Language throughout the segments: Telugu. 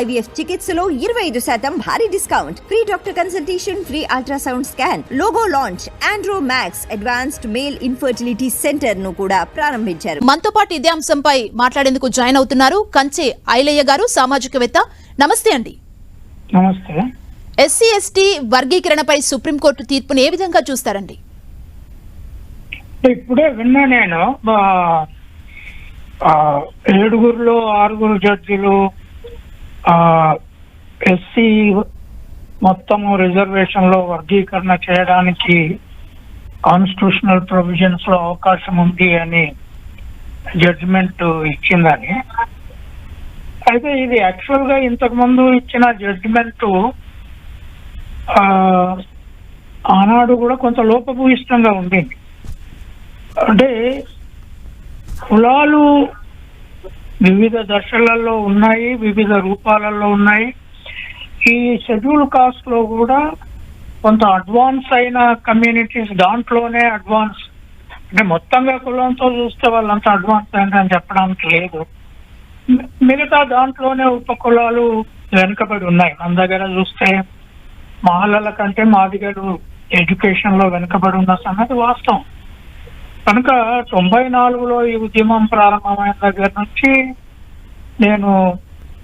ఐవీఎఫ్ చికిత్సలో ఇరవై ఐదు శాతం భారీ discount. Free doctor consultation free ultrasound scan logo launch Andro Max advanced male infertility సెంటర్ను కూడా ప్రారంభించారు. మనతో పాటు ఇదే అంశంపై మాట్లాడేందుకు జాయిన్ అవుతున్నారు కంచె ఐలయ్య గారు సామాజికవేత్త. నమస్తే అండి. నమస్తే. ఎస్సీ ఎస్టీ వర్గీకరణపై సుప్రీంకోర్టు తీర్పుని ఏ విధంగా చూస్తారండి? ఇప్పుడే విన్నా నేను ఆ, ఆ, ఏడుగురులో ఆరుగురు జడ్జిలు ఎస్సీ మొత్తము రిజర్వేషన్లో వర్గీకరణ చేయడానికి కాన్స్టిట్యూషనల్ ప్రొవిజన్స్లో అవకాశం ఉంది అని జడ్జిమెంట్ ఇచ్చిందని. అయితే ఇది యాక్చువల్గా ఇంతకు ముందు ఇచ్చిన జడ్జిమెంట్ ఆనాడు కూడా కొంత లోపభూయిష్టంగా ఉండింది. అంటే కులాలు వివిధ దశలలో ఉన్నాయి వివిధ రూపాలలో ఉన్నాయి. ఈ షెడ్యూల్ కాస్ట్లో కూడా కొంత అడ్వాన్స్ అయిన కమ్యూనిటీస్ దాంట్లోనే అడ్వాన్స్ అంటే మొత్తంగా కులంతో చూస్తే వాళ్ళంతా అడ్వాన్స్ అయిందని చెప్పడానికి లేదు. మిగతా దాంట్లోనే ఉప కులాలు వెనుకబడి ఉన్నాయి. మన దగ్గర చూస్తే మహిళల కంటే మాదిగలు ఎడ్యుకేషన్లో వెనుకబడి ఉన్న సంగతి వాస్తవం. కనుక తొంభై నాలుగులో ఈ ఉద్యమం ప్రారంభమైన దగ్గర నుంచి నేను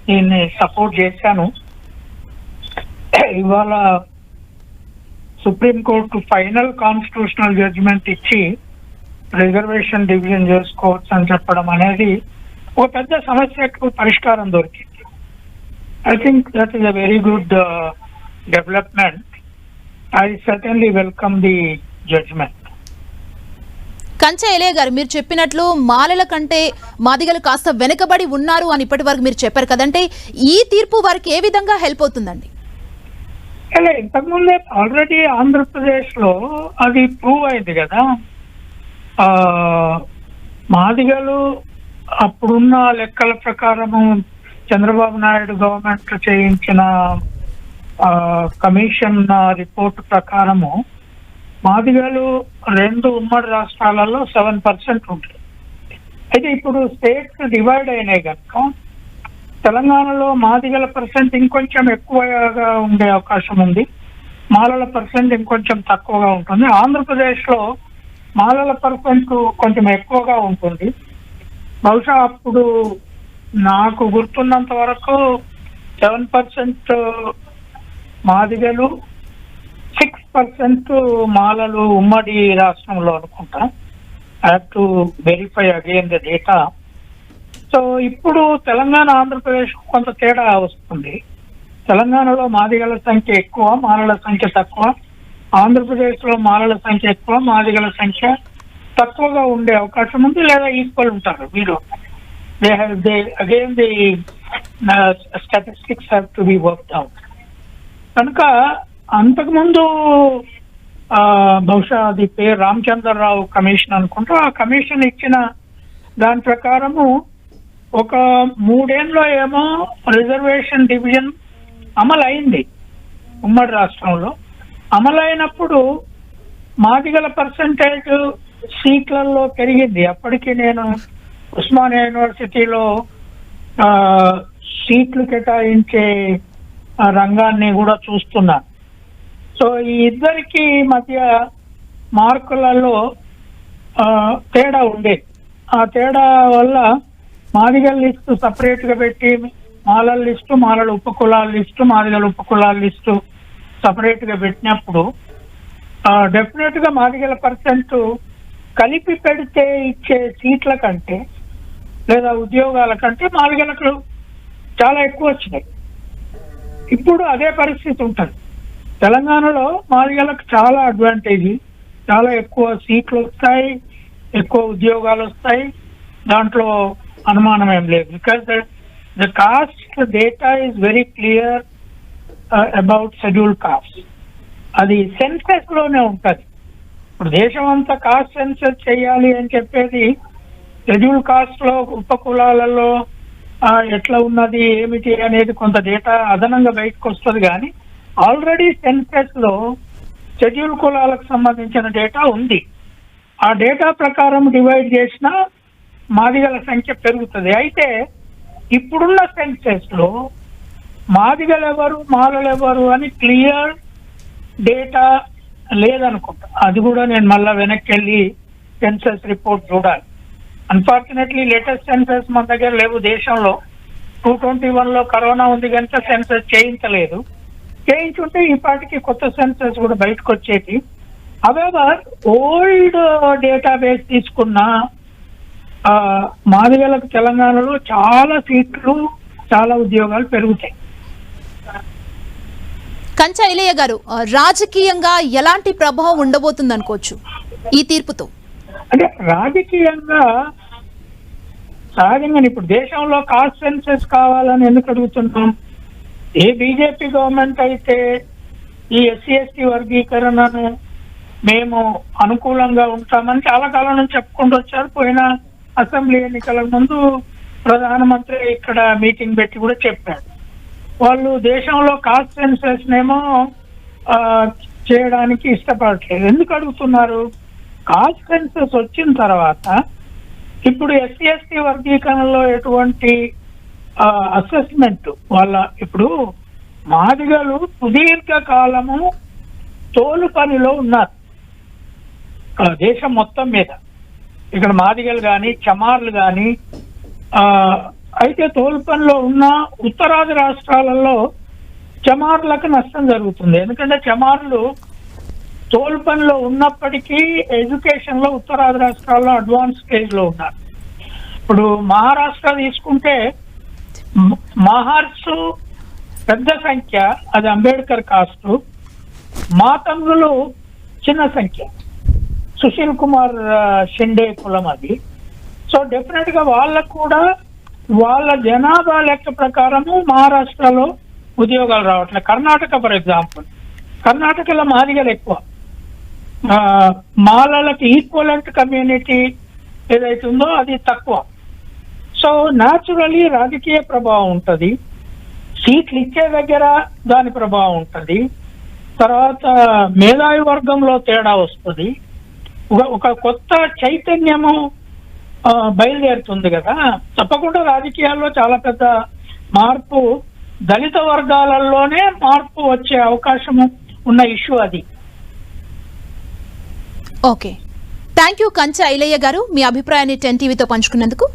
దీన్ని సపోర్ట్ చేశాను. ఇవాళ Supreme Court final constitutional judgement ఇచ్చి రిజర్వేషన్ డివిజన్ చేసుకోవచ్చు అని చెప్పడం అనేది ఒక పెద్ద సమస్యకు పరిష్కారం దొరికింది. I think that is a very good development I certainly welcome the judgement Kancha Ilaiah గారు మీరు చెప్పినట్లు మాలల కంటే మాదిగలు కాస్త వెనుకబడి ఉన్నారు అని ఇప్పటి వరకు మీరు చెప్పారు కదంటే ఈ తీర్పు వారికి ఏ విధంగా హెల్ప్ అవుతుందండి? అలా ఇంతకుముందే ఆల్రెడీ ఆంధ్రప్రదేశ్లో అది ప్రూవ్ అయింది కదా. మాదిగలు అప్పుడున్న లెక్కల ప్రకారము చంద్రబాబు నాయుడు గవర్నమెంట్ చేయించిన కమిషన్ రిపోర్ట్ ప్రకారము మాదిగలు రెండు ఉమ్మడి రాష్ట్రాలలో సెవెన్ పర్సెంట్ ఉంటుంది అయితే ఇప్పుడు స్టేట్స్ డివైడ్ అయినాయి కనుక తెలంగాణలో మాదిగల పర్సెంట్ ఇంకొంచెం ఎక్కువగా ఉండే అవకాశం ఉంది. మాలల పర్సెంట్ ఇంకొంచెం తక్కువగా ఉంటుంది. ఆంధ్రప్రదేశ్లో మాలల పర్సెంట్ కొంచెం ఎక్కువగా ఉంటుంది. బహుశా అప్పుడు నాకు గుర్తున్నంత వరకు సెవెన్ పర్సెంట్ మాదిగలు సిక్స్ పర్సెంట్ మాలలు ఉమ్మడి రాష్ట్రంలో అనుకుంటా. I to verify again the data so ఇప్పుడు తెలంగాణ ఆంధ్రప్రదేశ్ కొంత తేడా వస్తుంది. తెలంగాణలో మాదిగల సంఖ్య ఎక్కువ మాలల సంఖ్య తక్కువ. ఆంధ్రప్రదేశ్లో మాలల సంఖ్య ఎక్కువ మాదిగల సంఖ్య తక్కువగా ఉండే అవకాశం ఉంది లేదా ఈక్వల్ ఉంటారు. వీరు they have they again the statistics have to be work out కనుక అంతకుముందు బహుశా అది పేరు రామచంద్రరావు కమిషన్ అనుకుంటా ఆ కమిషన్ ఇచ్చిన దాని ప్రకారము ఒక మూడేళ్ళలో ఏమో రిజర్వేషన్ డివిజన్ అమలు అయింది ఉమ్మడి రాష్ట్రంలో. అమలు అయినప్పుడు మాదిగల పర్సంటేజ్ సీట్లలో పెరిగింది. అప్పటికి నేను ఉస్మానియా యూనివర్సిటీలో సీట్లు కేటాయించే రంగాన్ని కూడా చూస్తున్నాను సో ఈ ఇద్దరికి మధ్య మార్కులలో తేడా ఉండేది ఆ తేడా వల్ల మాదిగల లిస్టు సపరేట్గా పెట్టి మాలల లిస్టు మాలల ఉపకులాల లిస్టు మాదిగల ఉపకులాల లిస్టు సపరేట్గా పెట్టినప్పుడు డెఫినెట్గా మాదిగల పర్సెంట్ కలిపి పెడితే ఇచ్చే సీట్ల కంటే లేదా ఉద్యోగాల కంటే మాదిగలకు చాలా ఎక్కువ వచ్చినాయి. ఇప్పుడు అదే పరిస్థితి ఉంటుంది. తెలంగాణలో మాదిగలకు చాలా అడ్వాంటేజ్ చాలా ఎక్కువ సీట్లు వస్తాయి ఎక్కువ ఉద్యోగాలు వస్తాయి. దాంట్లో అనుమానం ఏం లేదు. Because the caste data is very clear about schedule caste అది సెన్సెస్లోనే ఉంటది. ఇప్పుడు దేశం అంతా కాస్ట్ సెన్సెస్ చేయాలి అని చెప్పేది షెడ్యూల్ కాస్ట్లో ఉపకులాలలో ఎట్లా ఉన్నది ఏమిటి అనేది కొంత డేటా అదనంగా బయటకు వస్తుంది కానీ ఆల్రెడీ సెన్సెస్లో షెడ్యూల్ కులాలకు సంబంధించిన డేటా ఉంది. ఆ డేటా ప్రకారం డివైడ్ చేసిన మాదిగల సంఖ్య పెరుగుతుంది. అయితే ఇప్పుడున్న సెన్సెస్లో మాదిగలు ఎవరు మాలలు ఎవరు అని క్లియర్ డేటా లేదనుకుంటా. అది కూడా నేను మళ్ళీ వెనక్కి వెళ్ళి సెన్సెస్ రిపోర్ట్ చూడాలి. అన్ఫార్చునేట్లీ లేటెస్ట్ సెన్సెస్ మన దగ్గర లేవు దేశంలో. టూ ట్వంటీ వన్లో కరోనా ఉంది కనుక సెన్సెస్ చేయించలేదు. చేయించుంటే ఈ పాటికి కొత్త సెన్సస్ కూడా బయటకు వచ్చేది అవెవర్ ఓల్డ్ డేటాబేస్ తీసుకున్న ఆ, మాదిగలకు తెలంగాణలో చాలా సీట్లు చాలా ఉద్యోగాలు పెరుగుతాయి. కంచా ఇలయ్య గారు రాజకీయంగా ఎలాంటి ప్రభావం ఉండబోతుంది అనుకోవచ్చు ఈ తీర్పుతో. అంటే రాజకీయంగా సహజంగా ఇప్పుడు దేశంలో కాస్ట్ సెన్సెస్ కావాలని ఎందుకు అడుగుతున్నాం? ఏ బీజేపీ గవర్నమెంట్ అయితే ఈ ఎస్సీ ఎస్టీ వర్గీకరణను మేము అనుకూలంగా ఉంటామని చాలా కాలం నుంచి చెప్పుకుంటూ వచ్చారు. పోయిన అసెంబ్లీ ఎన్నికల ముందు ప్రధానమంత్రి ఇక్కడ మీటింగ్ పెట్టి కూడా చెప్పారు. వాళ్ళు దేశంలో కాస్ట్ సెన్సెస్ నేమో చేయడానికి ఇష్టపడట్లేదు. ఎందుకు అడుగుతున్నారు? కాస్ట్ సెన్సెస్ వచ్చిన తర్వాత ఇప్పుడు ఎస్సీ ఎస్టీ వర్గీకరణలో ఎటువంటి అసెస్మెంట్ వాళ్ళ ఇప్పుడు మాదిగలు సుదీర్ఘ కాలము తోలు పనిలో ఉన్నారు. ఆ, దేశం మొత్తం మీద. ఇక్కడ మాదిగలు కానీ చమార్లు కానీ అయితే తోలు పనిలో ఉన్న ఉత్తరాది రాష్ట్రాలలో చమార్లకు నష్టం జరుగుతుంది. ఎందుకంటే చమార్లు తోలు పనిలో ఉన్నప్పటికీ ఎడ్యుకేషన్లో ఉత్తరాది రాష్ట్రాల్లో అడ్వాన్స్ స్టేజ్లో ఉన్నారు. ఇప్పుడు మహారాష్ట్ర తీసుకుంటే మహర్సు పెద్ద సంఖ్య అది అంబేద్కర్ కాస్ట్. మాతంగులు చిన్న సంఖ్య. సుశీల్ కుమార్ షిండే కులం అది. సో డెఫినెట్గా వాళ్ళకు కూడా వాళ్ళ జనాభా లెక్క ప్రకారము మహారాష్ట్రలో ఉద్యోగాలు రావట్లేదు కర్ణాటక ఫర్ ఎగ్జాంపుల్. కర్ణాటకలో మాదిగలు ఎక్కువ. మాలలకి మాలలకు ఈక్వలెంట్ కమ్యూనిటీ ఏదైతే ఉందో అది తక్కువ. సో న్యాచురలీ రాజకీయ ప్రభావం ఉంటుంది. సీట్లు ఇచ్చే దగ్గర దాని ప్రభావం ఉంటుంది. తర్వాత మేధావి వర్గంలో తేడా వస్తుంది. ఒక కొత్త చైతన్యము బయలుదేరుతుంది కదా. తప్పకుండా రాజకీయాల్లో చాలా పెద్ద మార్పు దళిత వర్గాలలోనే మార్పు వచ్చే అవకాశము ఉన్న ఇష్యూ అది. Okay. Thank you Kancha Ilaiah గారు. మీ అభిప్రాయాన్ని టెన్ టీవీతో పంచుకున్నందుకు